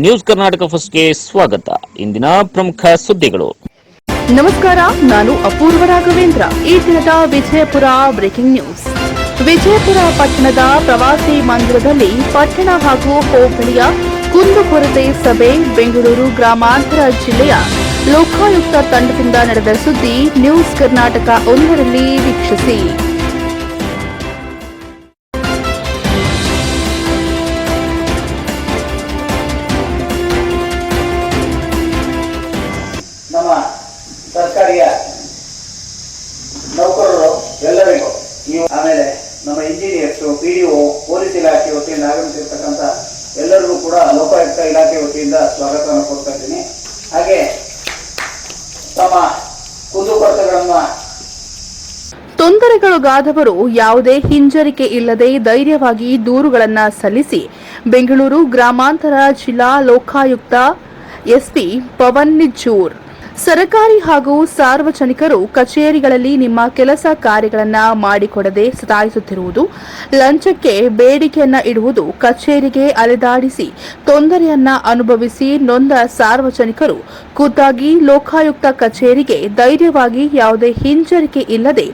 News Karnataka ಫಸ್ಟ್ಗೆ ಸ್ವಾಗತ. ಇಂದಿನ ಪ್ರಮುಖ ಸುದ್ದಿಗಳು. ನಮಸ್ಕಾರ, ನಾನು ಅಪೂರ್ವ ರಾಘವೇಂದ್ರ. ಈ ದಿನದ ವಿಜಯಪುರ ಬ್ರೇಕಿಂಗ್ ನ್ಯೂಸ್ ವಿಜಯಪುರ ಪಟ್ಟಣದ ಪ್ರವಾಸಿ ಮಂದಿರದಲ್ಲಿ ಪಟ್ಟಣ ಹಾಗೂ ಹೋಬಳಿಯ ಕುಂದುಕೊರತೆ ಸಭೆ ಬೆಂಗಳೂರು ಗ್ರಾಮಾಂತರ ಜಿಲ್ಲೆಯ ಲೋಕಾಯುಕ್ತ ತಂಡದಿಂದ ನಡೆದ ಸುದ್ದಿ ನ್ಯೂಸ್ ಕರ್ನಾಟಕ ಒಂದರಲ್ಲಿ ವೀಕ್ಷಿಸಿ. ವತಿಯಿಂದ ಆಗಮಿಸಿರ್ತಕ್ಕಂಥ ಎಲ್ಲರಿಗೂ ಕೂಡ ಲೋಕಾಯುಕ್ತ ಇಲಾಖೆ ವತಿಯಿಂದ ಸ್ವಾಗತವನ್ನು ಕೊಡ್ತಾ ಇದ್ದೀನಿ. ಹಾಗೆ ತಮ್ಮ ಕುಂದುಕೊರತೆಗಳನ್ನ ತೊಂದರೆಗೊಳಗಾದವರು ಯಾವುದೇ ಹಿಂಜರಿಕೆ ಇಲ್ಲದೆ ಧೈರ್ಯವಾಗಿ ದೂರುಗಳನ್ನ ಸಲ್ಲಿಸಿ ಬೆಂಗಳೂರು ಗ್ರಾಮಾಂತರ ಜಿಲ್ಲಾ ಲೋಕಾಯುಕ್ತ ಎಸ್ಪಿ ಪವನ್ ನಿಜ್ಜೂರ್ ಸರಕಾರಿ ಹಾಗೂ ಸಾರ್ವಜನಿಕರು ಕಚೇರಿಗಳಲ್ಲಿ ನಿಮ್ಮ ಕೆಲಸ ಕಾರ್ಯಗಳನ್ನು ಮಾಡಿಕೊಡದೆ ಸತಾಯಿಸುತ್ತಿರುವುದು, ಲಂಚಕ್ಕೆ ಬೇಡಿಕೆಯನ್ನ ಇಡುವುದು, ಕಚೇರಿಗೆ ಅಲೆದಾಡಿಸಿ ತೊಂದರೆಯನ್ನ ಅನುಭವಿಸಿ ನೊಂದ ಸಾರ್ವಜನಿಕರು ಖುದ್ದಾಗಿ ಲೋಕಾಯುಕ್ತ ಕಚೇರಿಗೆ ಧೈರ್ಯವಾಗಿ ಯಾವುದೇ ಹಿಂಜರಿಕೆ ಇಲ್ಲದೆ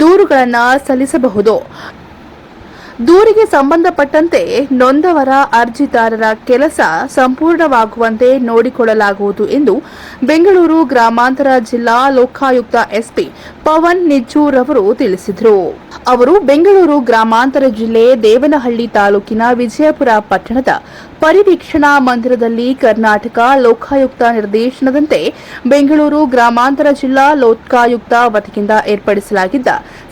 ದೂರುಗಳನ್ನು ಸಲ್ಲಿಸಬಹುದು? ದೂರಿಗೆ ಸಂಬಂಧಪಟ್ಟಂತೆ ನೊಂದವರ ಅರ್ಜಿದಾರರ ಕೆಲಸ ಸಂಪೂರ್ಣವಾಗುವಂತೆ ನೋಡಿಕೊಳ್ಳಲಾಗುವುದು ಎಂದು ಬೆಂಗಳೂರು ಗ್ರಾಮಾಂತರ ಜಿಲ್ಲಾ ಲೋಕಾಯುಕ್ತ ಎಸ್ಪಿ ಪವನ್ ನಿಜ್ಜೂರ್ ಅವರು ತಿಳಿಸಿದರು. ಅವರು ಬೆಂಗಳೂರು ಗ್ರಾಮಾಂತರ ಜಿಲ್ಲೆ ದೇವನಹಳ್ಳಿ ತಾಲೂಕಿನ ವಿಜಯಪುರ ಪಟ್ಟಣದ ಪರಿವೀಕ್ಷಣಾ ಮಂದಿರದಲ್ಲಿ ಕರ್ನಾಟಕ ಲೋಕಾಯುಕ್ತ ನಿರ್ದೇಶನದಂತೆ ಬೆಂಗಳೂರು ಗ್ರಾಮಾಂತರ ಜಿಲ್ಲಾ ಲೋಕಾಯುಕ್ತ ವತಿಯಿಂದ ಏರ್ಪಡಿಸಲಾಗಿದ್ದ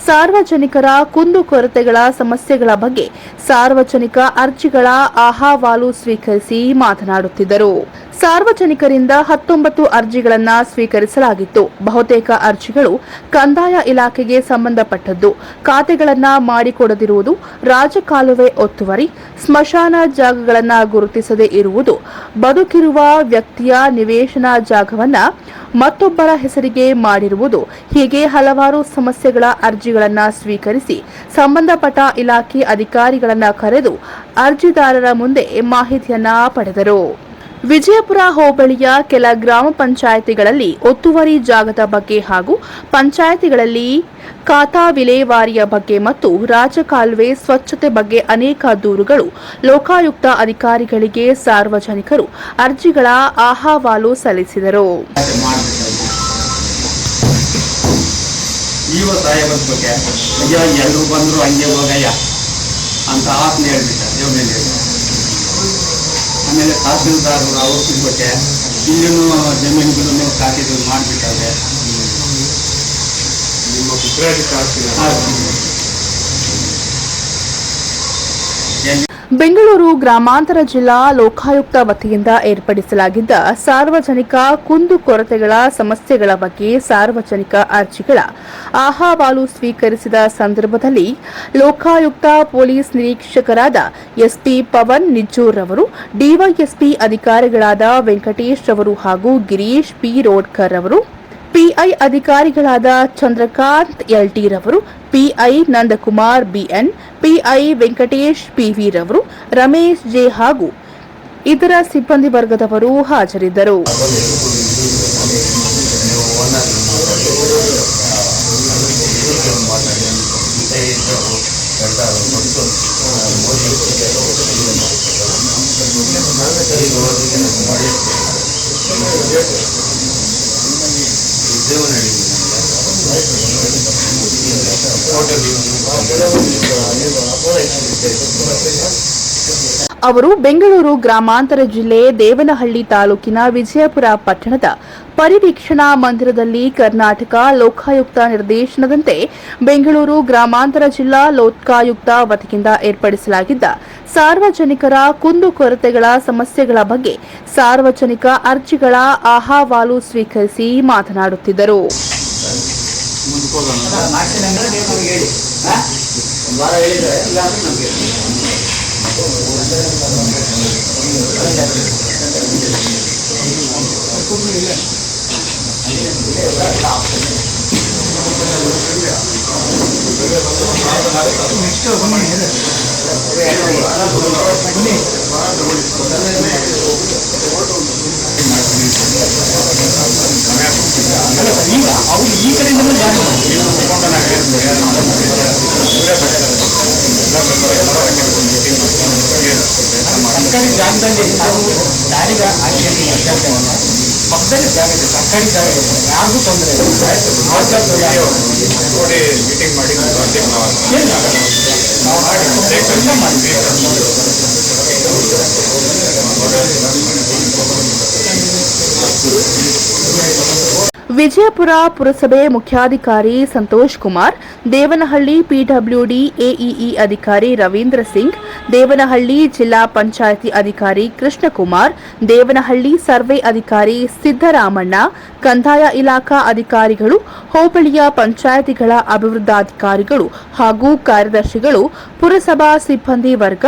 ಸಾರ್ವಜನಿಕರ ಕುಂದುಕೊರತೆಗಳ ಸಮಸ್ಯೆಗಳ ಬಗ್ಗೆ ಸಾರ್ವಜನಿಕ ಅರ್ಜಿಗಳ ಅಹವಾಲು ಸ್ವೀಕರಿಸಿ ಮಾತನಾಡುತ್ತಿದ್ದರು. ಸಾರ್ವಜನಿಕರಿಂದ ಹತ್ತೊಂಬತ್ತು ಅರ್ಜಿಗಳನ್ನು ಸ್ವೀಕರಿಸಲಾಗಿತ್ತು. ಬಹುತೇಕ ಅರ್ಜಿಗಳು ಕಂದಾಯ ಇಲಾಖೆಗೆ ಸಂಬಂಧಪಟ್ಟದ್ದು. ಖಾತೆಗಳನ್ನು ಮಾಡಿಕೊಡದಿರುವುದು ರಾಜಕಾಲುವೆ ಒತ್ತುವರಿ, ಸ್ಮಶಾನ ಜಾಗಗಳನ್ನು ಗುರುತಿಸದೇ ಇರುವುದು, ಬದುಕಿರುವ ವ್ಯಕ್ತಿಯ ನಿವೇಶನ ಜಾಗವನ್ನು ಮತ್ತೊಬ್ಬರ ಹೆಸರಿಗೆ ಮಾಡಿರುವುದು, ಹೀಗೆ ಹಲವಾರು ಸಮಸ್ಯೆಗಳ ಅರ್ಜಿಗಳನ್ನು ಸ್ವೀಕರಿಸಿ ಸಂಬಂಧಪಟ್ಟ ಇಲಾಖೆ ಅಧಿಕಾರಿಗಳನ್ನು ಕರೆದು ಅರ್ಜಿದಾರರ ಮುಂದೆ ಮಾಹಿತಿಯನ್ನ ಪಡೆದರು. ವಿಜಯಪುರ ಹೋಬಳಿಯ ಕೆಲ ಗ್ರಾಮ ಪಂಚಾಯಿತಿಗಳಲ್ಲಿ ಒತ್ತುವರಿ ಜಾಗದ ಬಗ್ಗೆ ಹಾಗೂ ಪಂಚಾಯಿತಿಗಳಲ್ಲಿ ಖಾತಾ ವಿಲೇವಾರಿಯ ಬಗ್ಗೆ ಮತ್ತು ರಾಜಕಾಲುವೆ ಸ್ವಚ್ಛತೆ ಬಗ್ಗೆ ಅನೇಕ ದೂರುಗಳು ಲೋಕಾಯುಕ್ತ ಅಧಿಕಾರಿಗಳಿಗೆ ಸಾರ್ವಜನಿಕರು ಅರ್ಜಿಗಳ ಅಹವಾಲು ಸಲ್ಲಿಸಿದರು. ಜೀವ ಆಮೇಲೆ ತಹಸೀಲ್ದಾರರು ಅವ್ರ ಬಗ್ಗೆ ಇಲ್ಲಿನೂ ಜಮೀನುಗಳನ್ನು ಖಾತೆಗಳು ಮಾಡಿಬಿಟ್ಟಾವೆ ನಿಮ್ಮ ಪುತ್ರಾಡಿ ಬೆಂಗಳೂರು ಗ್ರಾಮಾಂತರ ಜಿಲ್ಲಾ ಲೋಕಾಯುಕ್ತ ವತಿಯಿಂದ ಏರ್ಪಡಿಸಲಾಗಿದ್ದ ಸಾರ್ವಜನಿಕ ಕುಂದುಕೊರತೆಗಳ ಸಮಸ್ಯೆಗಳ ಬಗ್ಗೆ ಸಾರ್ವಜನಿಕ ಅರ್ಜಿಗಳ ಅಹವಾಲು ಸ್ವೀಕರಿಸಿದ ಸಂದರ್ಭದಲ್ಲಿ ಲೋಕಾಯುಕ್ತ ಪೊಲೀಸ್ ನಿರೀಕ್ಷಕರಾದ ಎಸ್ಪಿ ಪವನ್ ನಿಜ್ಜೂರ್ ಅವರು, ಡಿವೈಎಸ್ಪಿ ಅಧಿಕಾರಿಗಳಾದ ವೆಂಕಟೇಶ್ ಅವರು ಹಾಗೂ ಗಿರೀಶ್ ಪಿ ರೋಡ್ಕರ್ ಅವರು ಪಿಐ ಅಧಿಕಾರಿಗಳಾದ ಚಂದ್ರಕಾಂತ್ ಎಲ್ಟಿ ರವರು PI Nandakumar BN, PI Venkatesh PV ರವರು ರಮೇಶ್ ಜೆ ಹಾಗೂ ಇತರ ಸಿಬ್ಬಂದಿ ವರ್ಗದವರು ಹಾಜರಿದ್ದರು. ಅವರು ಬೆಂಗಳೂರು ಗ್ರಾಮಾಂತರ ಜಿಲ್ಲೆ ದೇವನಹಳ್ಳಿ ತಾಲೂಕಿನ ವಿಜಯಪುರ ಪಟ್ಟಣದ ಪರಿವೀಕ್ಷಣಾ ಮಂದಿರದಲ್ಲಿ ಕರ್ನಾಟಕ ಲೋಕಾಯುಕ್ತ ನಿರ್ದೇಶನದಂತೆ ಬೆಂಗಳೂರು ಗ್ರಾಮಾಂತರ ಜಿಲ್ಲಾ ಲೋಕಾಯುಕ್ತ ವತಿಯಿಂದ ಏರ್ಪಡಿಸಲಾಗಿದ್ದ ಸಾರ್ವಜನಿಕರ ಕುಂದುಕೊರತೆಗಳ ಸಮಸ್ಯೆಗಳ ಬಗ್ಗೆ ಸಾರ್ವಜನಿಕ ಅರ್ಜಿಗಳ ಅಹವಾಲು ಸ್ವೀಕರಿಸಿ ಮಾತನಾಡುತ್ತಿದ್ದರು. ಮುಂದಕ್ಕೆ ಹೋಗೋಣ ಮಾಡ್ತೀನಿ ಅಂದ್ರೆ ನೀವು ನಮ್ಗೆ ಹೇಳಿ ಹಾ? ಒಂದು ವಾರ ಹೇಳಿದ್ರೆ ಇಲ್ಲ ಅಂದ್ರೆ ನಮ್ಗೆ ಹೇಳಿ. ನೆಕ್ಸ್ಟ್ ಸರ್ಕಾರಿ ಜಾಗದಲ್ಲಿ ನಾವು ದಾರಿಗೆ ಹಾಕಿ ಪಕ್ಕದಲ್ಲಿ ಜಾಗ ಇದೆ ಸರ್ಕಾರಿ ಜಾಗ ಇದೆ. ಯಾರಿಗೂ ತೊಂದರೆ ಇಲ್ಲ. ನೋಡಿ ಮೀಟಿಂಗ್ ಮಾಡಿ ವಿಜಯಪುರ ಪುರಸಭೆ ಮುಖ್ಯಾಧಿಕಾರಿ ಸಂತೋಷ್ ಕುಮಾರ್ ದೇವನಹಳ್ಳಿ ಪಿಡಬ್ಲ್ಯೂಡಿ ಎಇಇ ಅಧಿಕಾರಿ ರವೀಂದ್ರ ಸಿಂಗ್ ದೇವನಹಳ್ಳಿ ಜಿಲ್ಲಾ ಪಂಚಾಯಿತಿ ಅಧಿಕಾರಿ ಕೃಷ್ಣಕುಮಾರ್, ದೇವನಹಳ್ಳಿ ಸರ್ವೆ ಅಧಿಕಾರಿ ಸಿದ್ದರಾಮಣ್ಣ, ಕಂದಾಯ ಇಲಾಖಾ ಅಧಿಕಾರಿಗಳು, ಹೋಬಳಿಯ ಪಂಚಾಯಿತಿಗಳ ಅಭಿವೃದ್ಧಾಧಿಕಾರಿಗಳು ಹಾಗೂ ಕಾರ್ಯದರ್ಶಿಗಳು, ಪುರಸಭಾ ಸಿಬ್ಬಂದಿ ವರ್ಗ,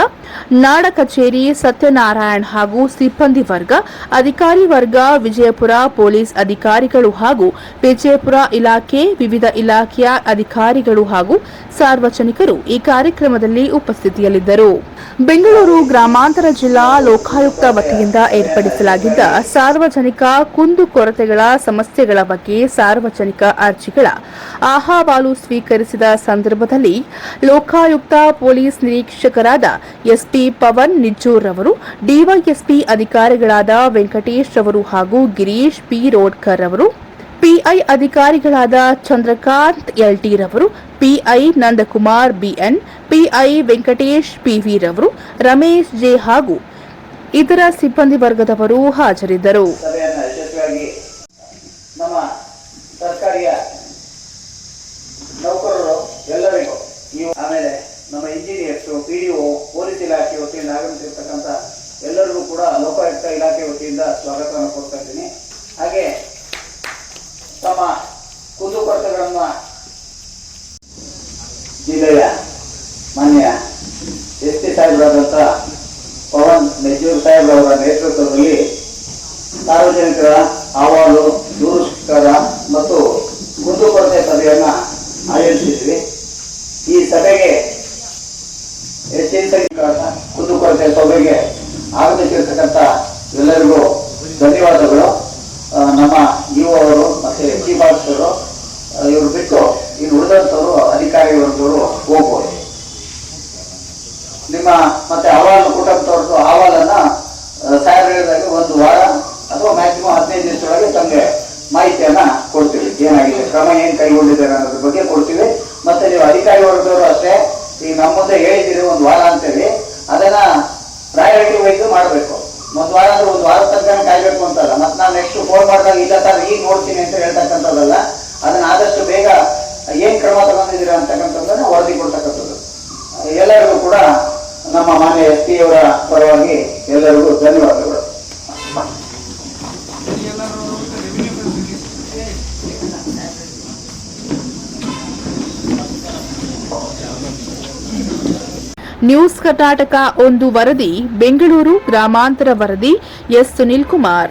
ನಾಡ ಕಚೇರಿ ಸತ್ಯನಾರಾಯಣ್ ಹಾಗೂ ಸಿಬ್ಬಂದಿ ವರ್ಗ, ಅಧಿಕಾರಿ ವರ್ಗ, ವಿಜಯಪುರ ಪೊಲೀಸ್ ಅಧಿಕಾರಿಗಳು ಹಾಗೂ ವಿಜಯಪುರ ಇಲಾಖೆ, ವಿವಿಧ ಇಲಾಖೆಯ ಅಧಿಕಾರಿಗಳು ಹಾಗೂ ಸಾರ್ವಜನಿಕರು ಈ ಕಾರ್ಯಕ್ರಮದಲ್ಲಿ ಉಪಸ್ಥಿತಿಯಲ್ಲಿದ್ದರು. ಬೆಂಗಳೂರು ಗ್ರಾಮಾಂತರ ಜಿಲ್ಲಾ ಲೋಕಾಯುಕ್ತ ವತಿಯಿಂದ ಏರ್ಪಡಿಸಲಾಗಿದ್ದ ಸಾರ್ವಜನಿಕ ಕುಂದುಕೊರತೆಗಳ ಸಮಸ್ಯೆಗಳ ಬಗ್ಗೆ ಸಾರ್ವಜನಿಕ ಅರ್ಜಿಗಳ ಅಹವಾಲು ಸ್ವೀಕರಿಸಿದ ಸಂದರ್ಭದಲ್ಲಿ ಲೋಕಾಯುಕ್ತ ಪೊಲೀಸ್ ನಿರೀಕ್ಷಕರಾದ ಎಸ್ಪಿ ಪವನ್ ನಿಜ್ಜೂರ್ ಅವರು, ಡಿವೈಎಸ್ಪಿ ಅಧಿಕಾರಿಗಳಾದ ವೆಂಕಟೇಶ್ ಅವರು ಹಾಗೂ ಗಿರೀಶ್ ಪಿ ರೋಡ್ಕರ್ ಅವರು ಪಿಐ ಅಧಿಕಾರಿಗಳಾದ ಚಂದ್ರಕಾಂತ್ ಎಲ್ಟಿ ರವರು PI Nandakumar BN, PI Venkatesh PV ರವರು ರಮೇಶ್ ಜೆ ಹಾಗೂ ಇತರ ಸಿಬ್ಬಂದಿ ವರ್ಗದವರು ಹಾಜರಿದ್ದರು. ನಮ್ಮ engineers P D O police ಇಲಾಖೆ ವತಿಯಿಂದ ಆಗಮಿಸಿರ್ತಕ್ಕಂಥ ಎಲ್ಲರಿಗೂ ಕೂಡ ಲೋಕಾಯುಕ್ತ ಇಲಾಖೆ ವತಿಯಿಂದ ಸ್ವಾಗತವನ್ನು ಕೊಡ್ತಾ ಇದ್ದೀನಿ. ಹಾಗೆ ಕುಂದುಕೊರತೆಗಳನ್ನು ಜಿಲ್ಲೆಯ ಮಾನ್ಯ ಎಸ್ ಟಿ ಸಾಹೇಬರಾದಂಥ ಪವನ್ ನೆಜ್ಜೂರ್ ಸಾಹೇಬ್ರವರ ನೇತೃತ್ವದಲ್ಲಿ ಸಾರ್ವಜನಿಕರ ಅಹವಾಲು ದೂರಸ್ಕರ ಮತ್ತು ಕುಂದುಕೊರತೆ ಸಭೆಯನ್ನ ಆಯೋಜಿಸಿದ್ವಿ. ಈ ಸಭೆಗೆ ಹೆಚ್ಚಿನ ಸಂಖ್ಯೆಯ ಕುಂದುಕೊರತೆ ಸಭೆಗೆ ಆಗಮಿಸಿರ್ತಕ್ಕಂಥ ಎಲ್ಲರಿಗೂ ಧನ್ಯವಾದಗಳು. ನಮ್ಮ ಇಒ ಅವರು ಮತ್ತೆ ಚೀಫ್ ಆಫೀಸರು ಇವರು ಬಿಟ್ಟು ಇನ್ನು ಉಳಿದಂಥವ್ರು ಅಧಿಕಾರಿ ವರ್ಗದವರು ಹೋಗ್ಬೋದು. ನಿಮ್ಮ ಮತ್ತೆ ಅಹವಾಲು ಕುಟುಂಬದವ್ರದ್ದು ಅಹವಾಲನ್ನ ಹೇಳಿದಾಗ ಒಂದು ವಾರ ಅಥವಾ ಮ್ಯಾಕ್ಸಿಮಮ್ ಹದಿನೈದು ದಿವಸದೊಳಗೆ ತಮಗೆ ಮಾಹಿತಿಯನ್ನ ಕೊಡ್ತೀವಿ. ಏನಾಗಿದೆ? ಕ್ರಮ ಏನು ಕೈಗೊಂಡಿದ್ದಾರೆ ಅನ್ನೋದ್ರ ಬಗ್ಗೆ ಕೊಡ್ತೀವಿ. ಮತ್ತೆ ನೀವು ಅಧಿಕಾರಿ ವರ್ಗದವರು ಅಷ್ಟೇ ಈಗ ನಮ್ಮ ಮುಂದೆ ಹೇಳಿದ್ದೀರಿ ಒಂದು ವಾರ ಅಂತೇಳಿ, ಅದನ್ನ ಪ್ರಯಾರಿಟಿ ವೈಸ್ ಮಾಡಬೇಕು. ಒಂದು ವಾರ ಅಂದ್ರೆ ಒಂದು ವಾರ ತನಕ ಕಾಯ್ಬೇಕು ಅಂತಲ್ಲ. ಮತ್ತೆ ನಾನು ನೆಕ್ಸ್ಟ್ ಫೋನ್ ಮಾಡಿದಾಗ, ಇಲ್ಲ ಸರ್, ಈಗ ನೋಡ್ತೀನಿ ಅಂತ ಹೇಳ್ತಕ್ಕಂಥದ್ದಲ್ಲ ಅದನ್ನ ಆದಷ್ಟು ಬೇಗ ಏನ್ ಕ್ರಮ ತಗೊಂಡಿದ್ದೀರಾ ಅಂತಕ್ಕಂಥದ್ದನ್ನ ವರದಿ ಕೊಡ್ತಕ್ಕಂಥದ್ದು. ಎಲ್ಲರಿಗೂ ಕೂಡ ನಮ್ಮ ಮಾನ್ಯ ಎಸ್ ಪಿ ಅವರ ಪರವಾಗಿ ಎಲ್ಲರಿಗೂ ಧನ್ಯವಾದಗಳು. ನ್ಯೂಸ್ ಕರ್ನಾಟಕ ಒಂದು ವರದಿ, ಬೆಂಗಳೂರು ಗ್ರಾಮಾಂತರ ವರದಿ, ಎಸ್ ಸುನಿಲ್ ಕುಮಾರ್